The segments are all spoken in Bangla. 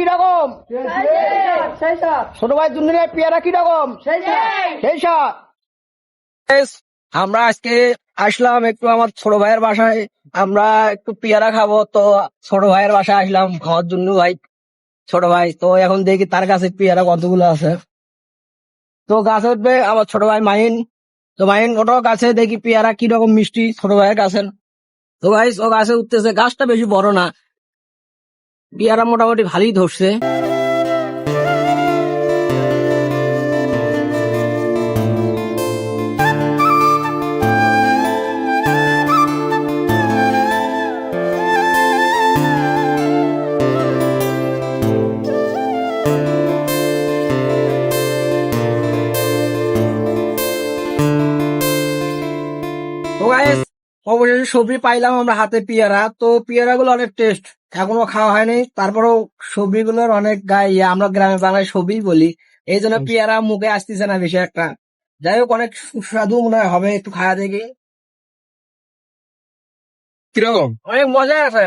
কীরকম? ছোট ভাই দুনিয়ার পেয়ারা কীরকম? সেই সাত আমরা আজকে আসলাম একটু আমার ছোট ভাইয়ের বাসায়। আমরা একটু পেয়ারা খাব, তো ছোট ভাইয়ের বাসায় আসলাম। আমার জন্য ভাই, ছোট ভাই, তো এখন দেখি তার কাছে পেয়ারা কতগুলো আছে। তো গাছে উঠবে আমার ছোট ভাই মাইন তো মাইন ওটো গাছে দেখি পেয়ারা কীরকম মিষ্টি ছোট ভাইয়ের কাছে। তো ভাই ও গাছে উঠতেছে। গাছটা বেশি বড় না পেয়ারা মোটামুটি ভালোই ধরছে। অবশেষে সবজি পাইলাম আমরা হাতে পেয়ারা। তো পেয়ারা গুলো অনেক টেস্ট এখনও খাওয়া হয়নি। তারপরেও সবজি গুলোর অনেক গায়ে ইয়ে, আমরা গ্রামে বাংলায় সবই বলি। এই জন্য পেয়ারা মুখে আসতেছে না বেশি একটা। যাই হোক অনেক সুস্বাদু মনে হয় হবে একটু খাওয়া দেখি। কীরকম? অনেক মজা আছে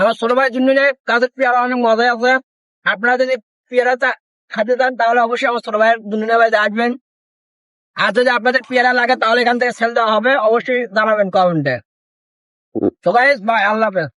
আমার ছোট ভাইয়ের জন্য গাছের পেয়ারা অনেক মজা আছে। আপনারা যদি পেয়ারা খেতে চান তাহলে অবশ্যই আমার ছোট ভাইয়ের দুনিয়া বাড়িতে আসবেন। আর যদি আপনাদের পেয়ারা লাগে তাহলে এখান থেকে সেল দেওয়া হবে অবশ্যই জানাবেন কমেন্টে তো গাইজ বাই আল্লাহ হাফেজ।